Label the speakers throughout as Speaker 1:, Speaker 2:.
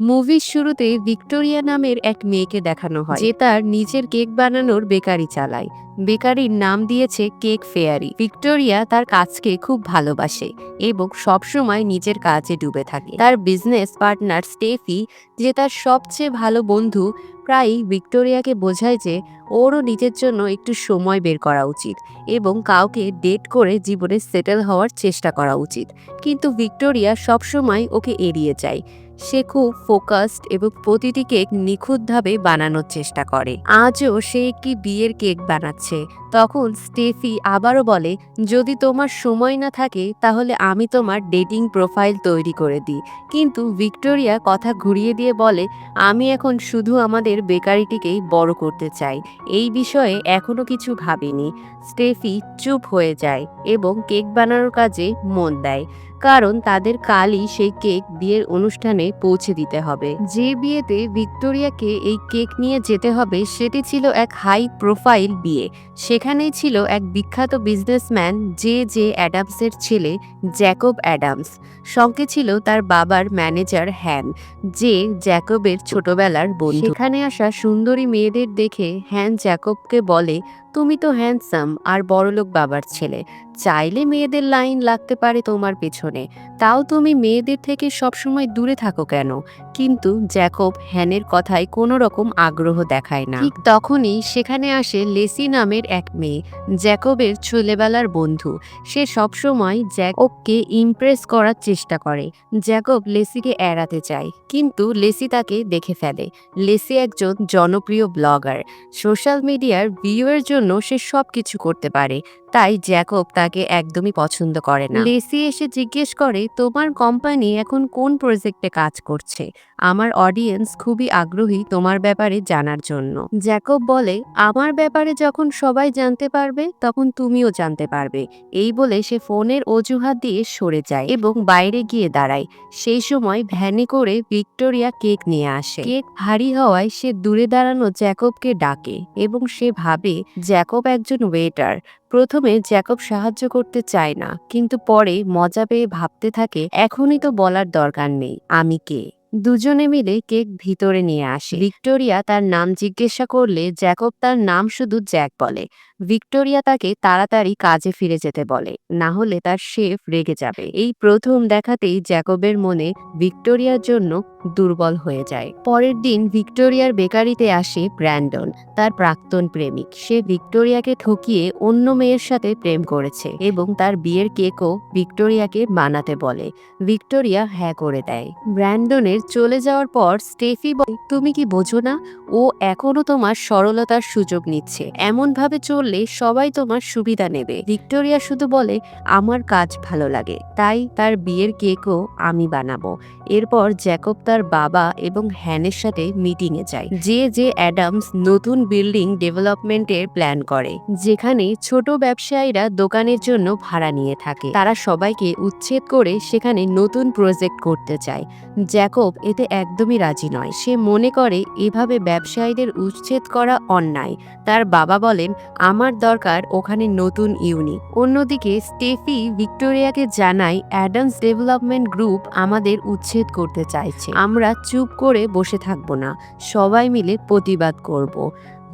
Speaker 1: মুভির শুরুতে ভিক্টোরিয়া নামের এক মেয়েকে দেখানো হয়, যে তার নিজের কেক বানানোর বেকারি চালায়। বেকারির নাম দিয়েছে কেক ফেয়ারি। ভিক্টোরিয়া তার কাজকে খুব ভালোবাসে এবং সবসময় নিজের কাজে ডুবে থাকে। তার বিজনেস পার্টনার স্টেফি, যে তার সবচেয়ে ভালো বন্ধু, প্রায়ই ভিক্টোরিয়াকে বোঝায় যে ওরও নিজের জন্য একটু সময় বের করা উচিত এবং কাউকে ডেট করে জীবনে সেটেল হওয়ার চেষ্টা করা উচিত। কিন্তু ভিক্টোরিয়া সবসময় ওকে এড়িয়ে যায়। সে খুব ফোকাসড এবং প্রতিটি কেক নিখুঁতভাবে বানানোর চেষ্টা করে। আজও সে একটি বিয়ের কেক বানাচ্ছে। তখন স্টেফি আবারও বলে, যদি তোমার সময় না থাকে, তাহলে আমি তোমার ডেটিং প্রোফাইল তৈরি করে দিই। কিন্তু ভিক্টোরিয়া কথা ঘুরিয়ে দিয়ে বলে, আমি এখন শুধু আমাদের বেকারিটিকেই বড় করতে চাই। এই বিষয়ে এখনও কিছু ভাবিনি। স্টেফি চুপ হয়ে যায় এবং কেক বানানোর কাজে মন দেয়। কারণ তাদের কালই সেই কেক বিয়ের অনুষ্ঠানে পৌঁছে দিতে হবে। যে বিয়েতে ভিক্টোরিয়াকে এই কেক নিয়ে যেতে হবে, সেটি ছিল এক হাই প্রোফাইল বিয়ে। সেখানেই ছিল এক বিখ্যাত বিজনেসম্যান জে জে অ্যাডামসের ছেলে জ্যাকব অ্যাডামস। সঙ্গে ছিল তার বাবার ম্যানেজার হ্যান, যে জ্যাকবের ছোটবেলার বন্ধু। সেখানে আসা সুন্দরী মেয়েদের দেখে হ্যান জ্যাকবকে বলে তুমি তো হ্যান্ডসাম আর বড়লোক বাবার ছেলে। চাইলে মেয়েদের লাইন লাগতে পারে তোমার পেছনে। তাও তুমি মেয়েদের থেকে সবসময় দূরে থাকো কেন? কিন্তু জ্যাকব হ্যানের কথায় কোনো রকম আগ্রহ দেখায় না। ঠিক তখনই সেখানে আসে লেসি নামের এক মেয়ে, জ্যাকবের ছেলেবেলার বন্ধু। সে সবসময় জ্যাকবকে ইমপ্রেস করার চেষ্টা করে। জ্যাকব লেসিকে এড়াতে চায়, কিন্তু লেসি তাকে দেখে ফেলে। লেসি একজন জনপ্রিয় ব্লগার সোশ্যাল মিডিয়ার ভিউয়ের জন্য সে সব কিছু করতে পারে। তাই জ্যাকব তাকে একদমই পছন্দ করে না। লেসি এসে জিজ্ঞেস করে, তোমার কোম্পানি এখন কোন প্রজেক্টে কাজ করছে? আমার অডিয়েন্স খুবই আগ্রহী তোমার ব্যাপারে জানার জন্য। জ্যাকব বলে, আমার ব্যাপারে যখন সবাই জানতে পারবে, তখন তুমিও জানতে পারবে। এই বলে সে ফোনের অজুহাত দিয়ে সরে যায় এবং বাইরে গিয়ে দাঁড়ায়। সেই সময় ভ্যানে করে ভিক্টোরিয়া কেক নিয়ে আসে। কেক ভারী হওয়ায় সে দূরে দাঁড়ানো জ্যাকবকে ডাকে এবং সে ভাবে, জ্যাকব একজন ওয়েটার প্রথমে জ্যাকব সাহায্য করতে চায় না, কিন্তু পরে মজা পেয়ে ভাবতে থাকে, এখনই তো বলার দরকার নেই, আমি কে? দুজনে মিলে কেক ভিতরে নিয়ে আসে। ভিক্টোরিয়া তার নাম জিজ্ঞাসা করলে জ্যাকব তার নাম শুধু জ্যাক বলে। ভিক্টোরিয়া তাকে তাড়াতাড়ি কাজে ফিরে যেতে বলে। না হলে তার শেফ রেগে যাবে। এই প্রথম দেখাতেই জ্যাকবের মনে ভিক্টোরিয়ার জন্য দুর্বল হয়ে যায়। পরের দিন ভিক্টোরিয়ার বেকারিতে আসে ব্র্যান্ডন, তার প্রাক্তন প্রেমিক। সে ভিক্টোরিয়াকে ঠকিয়ে অন্য মেয়ের সাথে প্রেম করেছে এবং তার বিয়ের কেকও ভিক্টোরিয়াকে বানাতে বলে। ভিক্টোরিয়া হ্যাঁ করে দেয়। ব্র্যান্ডনের চলে যাওয়ার পর স্টেফি তুমি কি বোঝো না? ও এখনও তোমার সরলতার সুযোগ নিচ্ছে। এমনভাবে চললে সবাই তোমার সুবিধা নেবে। ভিক্টোরিয়া শুধু বলে, আমার কাজ ভালো লাগে, তাই তার বিয়ের কেকও আমি বানাবো। এরপর জ্যাকব তার বাবা এবং হ্যানের সাথে মিটিংয়ে যায়। যে যে অ্যাডামস নতুন বিল্ডিং ডেভেলপমেন্টের প্ল্যান করে, যেখানে ছোট ব্যবসায়ীরা দোকানের জন্য ভাড়া নিয়ে থাকে। তারা সবাইকে উচ্ছেদ করে সেখানে নতুন প্রজেক্ট করতে চায়। জ্যাকব এতে একদমই রাজি নয়। সে মনে করে, এভাবে ব্যবসায়ীদের উচ্ছেদ করা অন্যায়। তার বাবা বলেন আমার দরকার ওখানে নতুন ইউনিট অন্যদিকে স্টেফি ভিক্টোরিয়াকে জানায় অ্যাডামস ডেভেলপমেন্ট গ্রুপ আমাদের উচ্ছেদ করতে চাইছে। আমরা চুপ করে বসে থাকব না। সবাই মিলে প্রতিবাদ করব।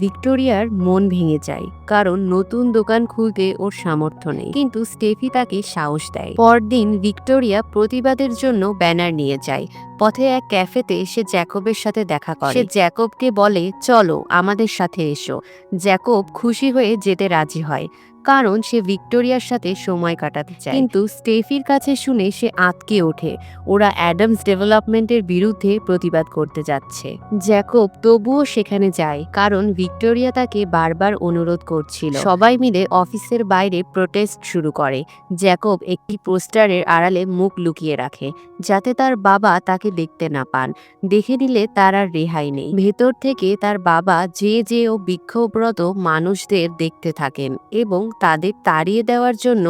Speaker 1: ভিক্টোরিয়ার মন ভেঙে যায়, কারণ নতুন দোকান খুলতে ওর সামর্থ্য নেই। কিন্তু স্টেফি তাকে সাহস দেয়। পরদিন ভিক্টোরিয়া প্রতিবাদের জন্য ব্যানার নিয়ে যায়। পথে এক ক্যাফেতে সে জ্যাকবের সাথে দেখা করে। সে জ্যাকবকে বলে, চলো, আমাদের সাথে এসো। জ্যাকব খুশি হয়ে যেতে রাজি হয়। কারণ সে ভিক্টোরিয়ার সাথে সময় কাটাতে চায়। কিন্তু স্টেফির কাছে শুনে সে আটকে ওঠে। ওরা অ্যাডামস ডেভেলপমেন্টের বিরুদ্ধে প্রতিবাদ করতে যাচ্ছে। জ্যাকব তবুও সেখানে যায়, কারণ ভিক্টোরিয়া তাকে বারবার অনুরোধ করছিল। সবাই মিলে অফিসের বাইরে প্রোটেস্ট শুরু করে। জ্যাকব একটি পোস্টারের আড়ালে মুখ লুকিয়ে রাখে, যাতে তার বাবা তাকে দেখতে না পান। দেখে নিলে তার আর রেহাই নেই। ভেতর থেকে তার বাবা যে যে ও বিক্ষোভরত মানুষদের দেখতে থাকেন এবং তাদের তাড়িয়ে দেওয়ার জন্য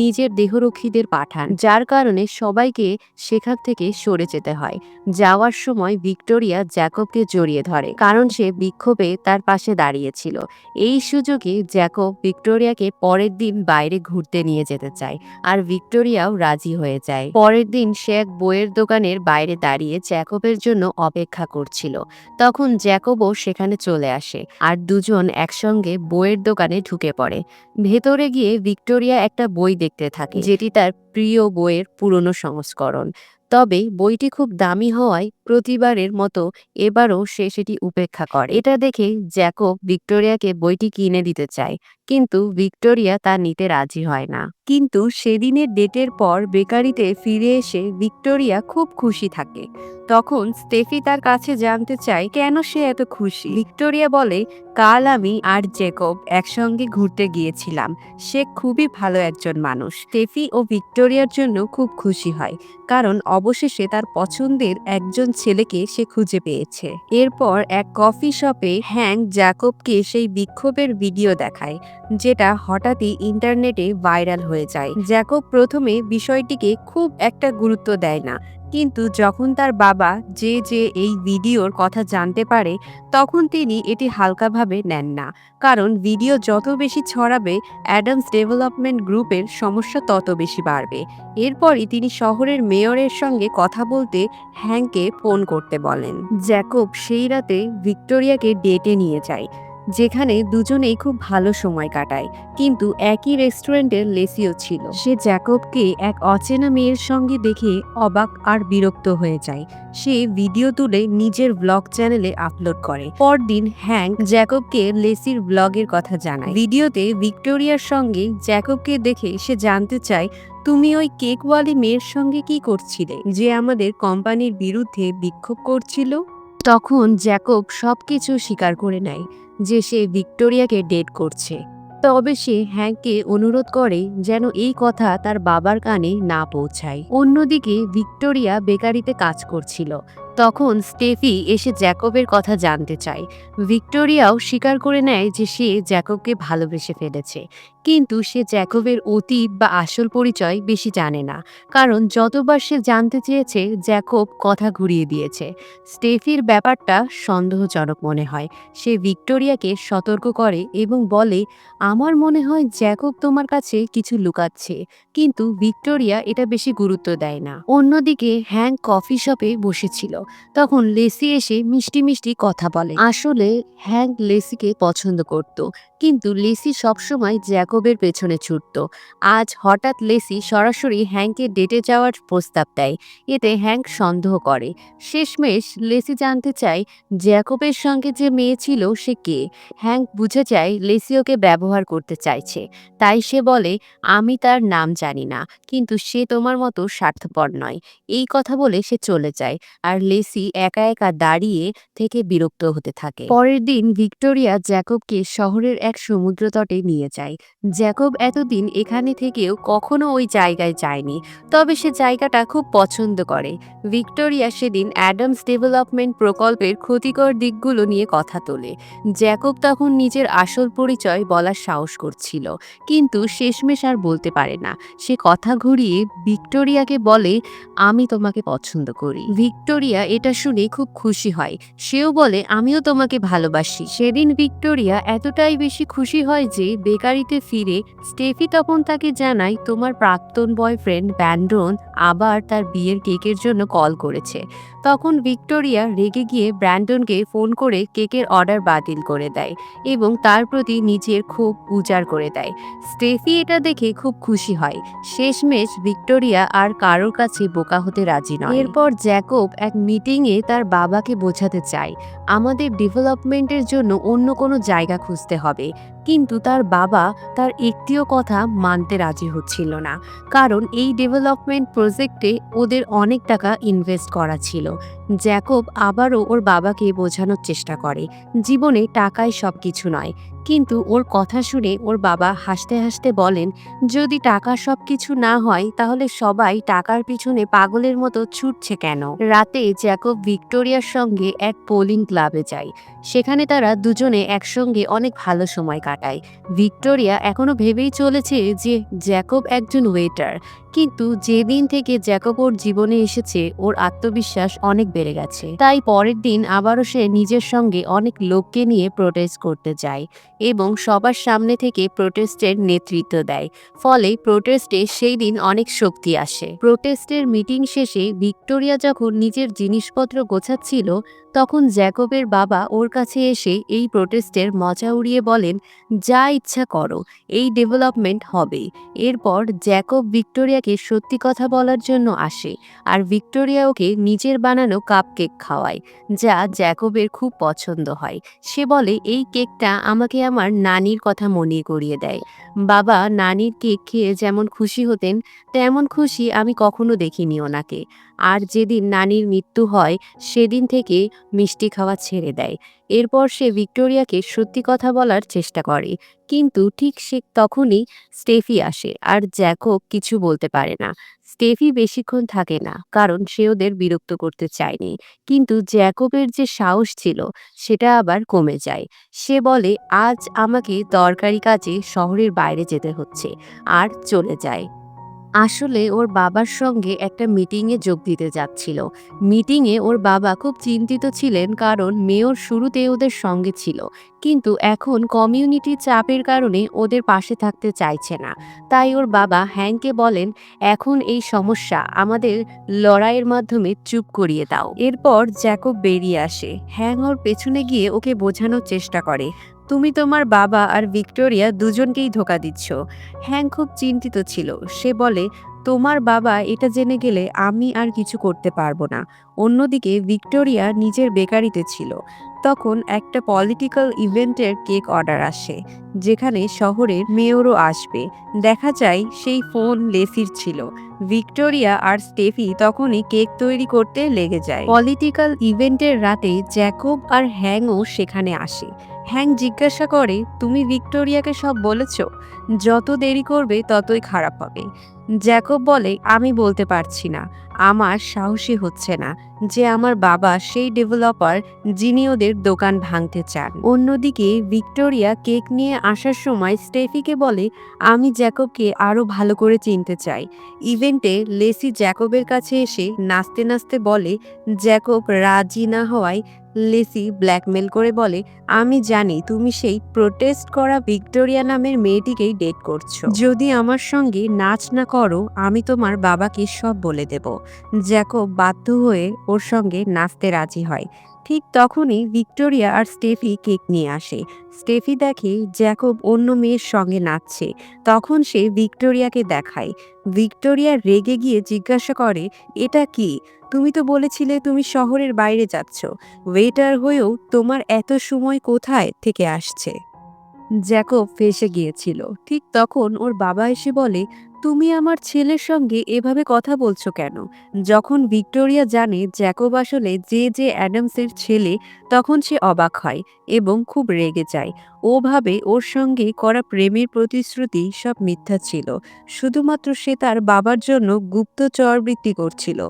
Speaker 1: নিজের দেহরক্ষীদের পাঠান, যার কারণে সবাইকে সেখান থেকে সরে যেতে হয়। যাওয়ার সময় ভিক্টোরিয়া জ্যাকবকে জড়িয়ে ধরে, কারণ সে বিক্ষোভে তার পাশে দাঁড়িয়েছিল। এই সুযোগে জ্যাকব ভিক্টোরিয়াকে পরের দিন বাইরে ঘুরতে নিয়ে যেতে চায় আর ভিক্টোরিয়াও রাজি হয়ে যায়। পরের দিন সে এক বইয়ের দোকানের বাইরে দাঁড়িয়ে জ্যাকবের জন্য অপেক্ষা করছিল। তখন জ্যাকবও সেখানে চলে আসে আর দুজন একসঙ্গে বইয়ের দোকানে ঢুকে পড়ে। ভেতরে গিয়ে ভিক্টোরিয়া একটা বই দেখতে থাকে যেটি তার প্রিয় বইয়ের পুরনো সংস্করণ। তবে বইটি খুব দামি হওয়ায় প্রতিবারের মতো এবারও সে সেটি উপেক্ষা করে। এটা দেখে জ্যাকব ভিক্টোরিয়াকে বইটি কিনে দিতে চায়, কিন্তু ভিক্টোরিয়া তা নিতে রাজি হয় না। কিন্তু সেদিনের ডেটের পর বেকারিতে ফিরে এসে ভিক্টোরিয়া খুব খুশি থাকে। তখন স্টেফি তার কাছে জানতে চায়, কেন সে এত খুশি? ভিক্টোরিয়া বলে, কাল আমি আর জেকব একসঙ্গে ঘুরতে গিয়েছিলাম। সে খুবই ভালো একজন মানুষ। স্টেফি ও ভিক্টোরিয়ার জন্য খুব খুশি হয়, কারণ অবশেষে তার পছন্দের একজন ছেলেকে সে খুঁজে পেয়েছে। এরপর এক কফি শপে হ্যাং জ্যাকবকে সেই বিক্ষোভের ভিডিও দেখায়, যেটা হঠাৎই ইন্টারনেটে ভাইরাল হয়ে যায়। জ্যাকব প্রথমে বিষয়টিকে খুব একটা গুরুত্ব দেয় না কিন্তু যখন তার বাবা যে যে এই ভিডিওর কথা জানতে পারে, তখন তিনি এটি হালকাভাবে নেন না। কারণ ভিডিও যত বেশি ছড়াবে, অ্যাডামস ডেভেলপমেন্ট গ্রুপের সমস্যা তত বেশি বাড়বে। এরপরই তিনি শহরের মেয়রের সঙ্গে কথা বলতে হ্যাংকে ফোন করতে বলেন। জ্যাকব সেই রাতে ভিক্টোরিয়াকে ডেটে নিয়ে যায়। যেখানে দুজনেই খুব ভালো সময় কাটায়। কিন্তু একই রেস্টুরেন্টের লেসিও ছিল। সে জ্যাকবকে এক অচেনা মেয়ের সঙ্গে দেখে অবাক আর বিরক্ত হয়ে যায়। সে ভিডিও তুলে নিজের ব্লগ চ্যানেলে আপলোড করে। পরদিন হ্যাংক জ্যাকবকে লেসির ব্লগের কথা জানায়। ভিডিওতে ভিক্টোরিয়ার সঙ্গে জ্যাকবকে দেখে সে জানতে চায়, তুমি ওই কেকওয়ালি মেয়ের সঙ্গে কি করছিলে যে আমাদের কোম্পানির বিরুদ্ধে বিক্ষোভ করছিল? তখন জ্যাকব সব কিছু স্বীকার করে নেয় যে সে ভিক্টোরিয়াকে ডেট করছে। তবে সে হ্যাংকে অনুরোধ করে যেন এই কথা তার বাবার কানে না পৌঁছায়। অন্যদিকে ভিক্টোরিয়া বেকারিতে কাজ করছিল। তখন স্টেফি এসে জ্যাকবের কথা জানতে চায়। ভিক্টোরিয়াও স্বীকার করে নেয় যে সে জ্যাকবকে ভালোবেসে ফেলেছে। কিন্তু সে জ্যাকবের অতীত বা আসল পরিচয় বেশি জানে না, কারণ যতবার সে জানতে চেয়েছে, জ্যাকব কথা ঘুরিয়ে দিয়েছে। স্টেফির ব্যাপারটা সন্দেহজনক মনে হয়। সে ভিক্টোরিয়াকে সতর্ক করে এবং বলে, আমার মনে হয় জ্যাকব তোমার কাছে কিছু লুকাচ্ছে, কিন্তু ভিক্টোরিয়া এটা বেশি গুরুত্ব দেয় না। অন্যদিকে হ্যাং কফি শপে বসেছিল। তখন লেসি এসে মিষ্টি মিষ্টি কথা বলে। আসলে হ্যাং লেসিকে পছন্দ করত, কিন্তু লেসি সবসময় জ্যাকবের পেছনে ছুটত। আজ হঠাৎ লেসি সরাসরি হ্যাংকে ডেটে যাওয়ার প্রস্তাব দেয়। এতে হ্যাংক সন্দেহ করে। শেষমেশ লেসি জানতে চায়, জ্যাকবের সঙ্গে যে মেয়ে ছিল সে কে? হ্যাংক বুঝে চায় লেসি ওকে ব্যবহার করতে চাইছে। তাই সে বলে, আমি তার নাম জানি না, কিন্তু সে তোমার মতো স্বার্থপর নয়। এই কথা বলে সে চলে যায় আর লেসি একা একা দাঁড়িয়ে থেকে বিরক্ত হতে থাকে। পরের দিন ভিক্টোরিয়া জ্যাকবকে শহরের এক সমুদ্র তটে নিয়ে যায়। জ্যাকব এতদিন এখানে থেকেও কখনো ওই জায়গায় যায়নি, তবে সে জায়গাটা খুব পছন্দ করে। ভিক্টোরিয়া সেদিন অ্যাডামস ডেভেলপমেন্ট প্রকল্পের ক্ষতিকর দিকগুলো নিয়ে কথা তোলে। জ্যাকব তখন নিজের আসল পরিচয় বলার সাহস করছিল, কিন্তু শেষমেশ আর বলতে পারে না। সে কথা ঘুরিয়ে ভিক্টোরিয়াকে বলে, আমি তোমাকে পছন্দ করি। ভিক্টোরিয়া এটা শুনে খুব খুশি হয়। সেও বলে, আমিও তোমাকে ভালোবাসি। সেদিন ভিক্টোরিয়া এতটাই বেশি খুশি হয় যে বেকারিতে ফিরে স্টেফি তখন তাকে জানায়, তোমার প্রাক্তন বয়ফ্রেন্ড ব্যান্ডন আবার তার বিয়ের কেকের জন্য কল করেছে। তখন ভিক্টোরিয়া রেগে গিয়ে ব্র্যান্ডনকে ফোন করে কেকের অর্ডার বাতিল করে দেয় এবং তার প্রতি নিজের খুব উজাড় করে দেয়। স্টেফি এটা দেখে খুব খুশি হয়। শেষমেশ ভিক্টোরিয়া আর কারোর কাছে বোকা হতে রাজি নয়। এরপর জ্যাকব এক মিটিংয়ে তার বাবাকে বোঝাতে চায়। আমাদের ডেভেলপমেন্টের জন্য অন্য কোনো জায়গা খুঁজতে হবে। কিন্তু তার বাবা তার একটিও কথা মানতে রাজি হচ্ছিল না। কারণ এই ডেভেলপমেন্ট প্রজেক্টে ওদের অনেক টাকা ইনভেস্ট করা ছিল। জ্যাকব আবারও ওর বাবাকে বোঝানোর চেষ্টা করে। জীবনে টাকায় সব কিছু নয়। কিন্তু ওর কথা শুনে ওর বাবা হাসতে হাসতে বলেন, যদি টাকা সব কিছু না হয়, তাহলে সবাই টাকার পিছনে পাগলের মতো ছুটছে কেন? রাতে জ্যাকব ভিক্টোরিয়ার সঙ্গে এক পোলিং ক্লাবে যায়। সেখানে তারা দুজনে একসঙ্গে অনেক ভালো সময় কাটায়। ভিক্টোরিয়া এখনও ভেবেই চলেছে যে জ্যাকব একজন ওয়েটার। কিন্তু যেদিন থেকে জ্যাকব ওর জীবনে এসেছে, ওর আত্মবিশ্বাস অনেক বেড়ে গেছে। তাই পরের দিন আবারও সে নিজের সঙ্গে অনেক লোককে নিয়ে প্রোটেস্ট করতে যায়। এবং সবার সামনে থেকে প্রোটেস্টের নেতৃত্ব দেয়। ফলে প্রোটেস্টে সেই দিন অনেক শক্তি আসে। প্রোটেস্টের মিটিং শেষে ভিক্টোরিয়া যখন নিজের জিনিসপত্র গোছাচ্ছিল তখন জ্যাকবের বাবা ওর কাছে এসে এই প্রোটেস্টের মজা উড়িয়ে বলেন, যা ইচ্ছা করো, এই ডেভেলপমেন্ট হবে। এরপর জ্যাকব ভিক্টোরিয়াকে সত্যি কথা বলার জন্য আসে আর ভিক্টোরিয়া ওকে নিজের বানানো কাপ কেক খাওয়ায়, যা জ্যাকবের খুব পছন্দ হয়। সে বলে, এই কেকটা আমাকে আমার নানির কথা মনে করিয়ে দেয়। বাবা নানির কেক খেয়ে যেমন খুশি হতেন, তেমন খুশি আমি কখনো দেখিনি ওনাকে। আর যেদিন নানির মৃত্যু হয়, সেদিন থেকে মিষ্টি খাওয়া ছেড়ে দেয়। এরপর সে ভিক্টোরিয়াকে সত্যি কথা বলার চেষ্টা করে। কিন্তু ঠিক সে তখনই স্টেফি আসে আর জ্যাকব কিছু বলতে পারে না। স্টেফি বেশিক্ষণ থাকে না, কারণ সে ওদের বিরক্ত করতে চায়নি। কিন্তু জ্যাকবের যে সাহস ছিল, সেটা আবার কমে যায়। সে বলে, আজ আমাকে দরকারি কাজে শহরের বাইরে যেতে হচ্ছে। আর চলে যায়। আসলে ওর বাবার সঙ্গে একটা মিটিংয়ে যোগ দিতে যাচ্ছিল। মিটিংয়ে ওর বাবা খুব চিন্তিত ছিলেন কারণ মেয়র শুরুতে ওদের সঙ্গে ছিল। কিন্তু এখন কমিউনিটির চাপের কারণে ওদের পাশে থাকতে চাইছে না। তাই ওর বাবা হ্যাংকে বলেন, এখন এই সমস্যা আমাদের লড়াইয়ের মাধ্যমে চুপ করিয়ে দাও। এরপর জ্যাকব বেরিয়ে আসে। হ্যাং ওর পেছনে গিয়ে ওকে বোঝানোর চেষ্টা করে। তুমি তোমার বাবা আর ভিক্টোরিয়া দুজনকেই ধোকা দিচ্ছ। হ্যাং খুব চিন্তিত ছিল। সে বলে, তোমার বাবা এটা জেনে গেলে আমি আর কিছু করতে পারব না। অন্যদিকে ভিক্টোরিয়া নিজের বেকারিতে ছিল। তখন একটা পলিটিক্যাল ইভেন্টের কেক অর্ডার আসে, যেখানে শহরের মেয়রও আসবে। দেখা যায় সেই ফোন লেসির ছিল। ভিক্টোরিয়া আর স্টেফি তখনই কেক তৈরি করতে লেগে যায়। পলিটিক্যাল ইভেন্টের রাতে জ্যাকব আর হ্যাংও সেখানে আসে। হ্যাং জিজ্ঞাসা করে, তুমি ভিক্টোরিয়াকে সব বলেছ? যত দেরি করবে, ততই খারাপ হবে। জ্যাকব বলে, আমি বলতে পারছি না। আমার সাহসী হচ্ছে না যে আমার বাবা সেই ডেভেলপার যিনি ওদের দোকান ভাঙতে চান। অন্যদিকে ভিক্টোরিয়া কেক নিয়ে আসার সময় স্টেফিকে বলে, আমি জ্যাকবকে আরও ভালো করে চিনতে চাই। ইভেন্টে লেসি জ্যাকবের কাছে এসে নাচতে নাচতে বলে, জ্যাকব রাজি না হওয়ায় লেসি ব্ল্যাকমেল করে বলে, আমি জানি তুমি সেই প্রোটেস্ট করা ভিক্টোরিয়া নামের মেয়েটিকেই ডেট করছ। যদি আমার সঙ্গে নাচ না করো, আমি তোমার বাবাকে সব বলে দেব। জ্যাকব বাধ্য হয়ে ওর সঙ্গে নাচতে রাজি হয়। ঠিক তখনই ভিক্টোরিয়া আর স্টেফি কেক নিয়ে আসে। স্টেফি দেখে জ্যাকব অন্য মেয়ের সঙ্গে নাচছে। তখন সে ভিক্টোরিয়াকে দেখায়। ভিক্টোরিয়া রেগে গিয়ে জিজ্ঞাসা করে, এটা কি? তুমি তো বলেছিলে তুমি শহরের বাইরে যাচ্ছ। ওয়েটার হয়েও তোমার এত সময় কোথায় থেকে আসছে? জ্যাকব ফেসে গিয়েছিল। ঠিক তখন ওর বাবা এসে বলে তুমি আমার ছেলের সঙ্গে এভাবে কথা বলছো কেন? যখন ভিক্টোরিয়া জানে জ্যাকব আসলে যে যে অ্যাডামসের ছেলে, তখন সে অবাক হয় এবং খুব রেগে যায়। ও ভাবে ওর সঙ্গে করা প্রেমের প্রতিশ্রুতি সব মিথ্যা ছিল। শুধুমাত্র সে তার বাবার জন্য গুপ্তচরবৃত্তি করছিল।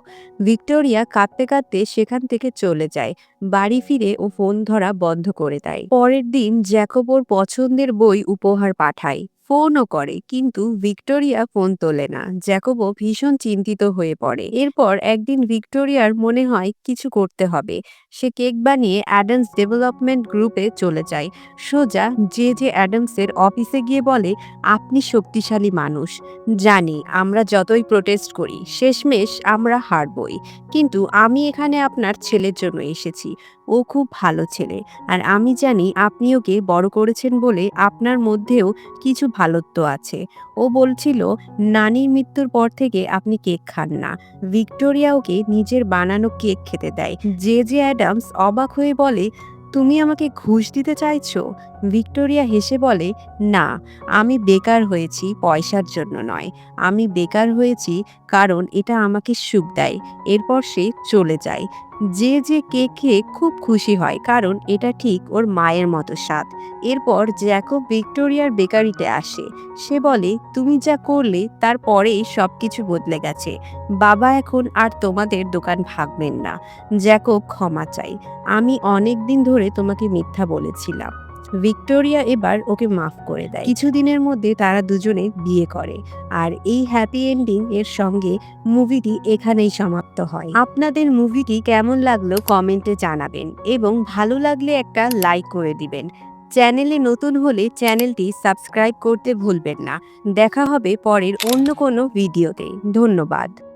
Speaker 1: ভিক্টোরিয়া কাঁদতে কাঁদতে সেখান থেকে চলে যায়। বাড়ি ফিরে ও ফোন ধরা বন্ধ করে দেয়। পরের দিন জ্যাকব ওর পছন্দের বই উপহার পাঠায়। ফোনও করে। কিন্তু ভিক্টোরিয়া ফোন তোলে না। জ্যাকবও ভীষণ চিন্তিত হয়ে পড়ে। এরপর একদিন ভিক্টোরিয়ার মনে হয় কিছু করতে হবে। সে কেক বানিয়ে অ্যাডামস ডেভেলপমেন্ট গ্রুপে চলে যায়। সোজা যে যে অ্যাডামসের অফিসে গিয়ে বলে, আপনি শক্তিশালী মানুষ। জানি আমরা যতই প্রোটেস্ট করি, শেষমেশ আমরা হারবই। কিন্তু আমি এখানে আপনার ছেলের জন্য এসেছি। ও খুব ভালো ছেলে। আর আমি জানি আপনি ওকে বড় করেছেন বলে আপনার মধ্যেও কিছু ভালোত্ব আছে। ও বলছিল, নানির মৃত্যুর পর থেকে আপনি কেক খান না। ভিক্টোরিয়া ওকে নিজের বানানো কেক খেতে দেয়। যে যে অ্যাডামস অবাক হয়ে বলে, তুমি আমাকে ঘুষ দিতে চাইছো? ভিক্টোরিয়া হেসে বলে, না, আমি বেকার হয়েছি পয়সার জন্য নয়। আমি বেকার হয়েছি কারণ এটা আমাকে সুখ দেয়। এরপর সে চলে যায়। যে যে কেক খেয়ে খুব খুশি হয়, কারণ এটা ঠিক ওর মায়ের মতো স্বাদ। এরপর জ্যাকব ভিক্টোরিয়ার বেকারিতে আসে। সে বলে, তুমি যা করলে তারপরেই সব কিছু বদলে গেছে। বাবা এখন আর তোমাদের দোকান ভাগবেন না। জ্যাকব ক্ষমা চাই আমি অনেক দিন ধরে তোমাকে মিথ্যা বলেছিলাম। ভিক্টোরিয়া এবার ওকে মাফ করে দেয়। কিছুদিনের মধ্যে তারা দুজনে বিয়ে করে। আর এই হ্যাপি এন্ডিং এর সঙ্গে মুভিটি এখানেই সমাপ্ত হয়। আপনাদের মুভিটি কেমন লাগল কমেন্টে জানাবেন এবং ভালো লাগলে একটা লাইক করে দিবেন। চ্যানেলে নতুন হলে চ্যানেলটি সাবস্ক্রাইব করতে ভুলবেন না। দেখা হবে পরের অন্য কোনো ভিডিওতে। ধন্যবাদ।